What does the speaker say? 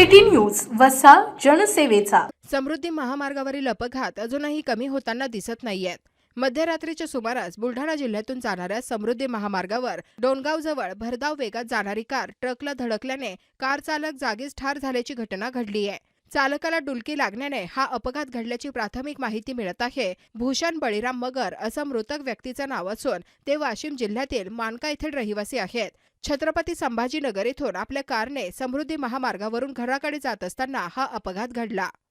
City news वसा जनसेवेचा. समृद्धी महामार्गावरील अपघात अजूनही कमी होताना दिसत नाहीयेत. मध्यरात्रीच्या सुमारास बुलढाणा जिल्ह्यातून जाणाऱ्या समृद्धी महामार्गावर डोणगावजवळ भरधाव वेगात जाणारी कार ट्रकला धडकल्याने कार चालक जागीच ठार झाल्याची घटना घडली आहे चालकाला डुलकी लागण्याने हा अपघात घडल्याची प्राथमिक माहिती मिळत आहे. भूषण बळीराम मगर असं मृतक व्यक्तीचं नाव असून ते वाशिम जिल्ह्यातील मानका येथील रहिवासी आहेत. छत्रपती संभाजीनगर येथून आपल्या कारने समृद्धी महामार्गावरून घराकडे जात असताना हा अपघात घडला.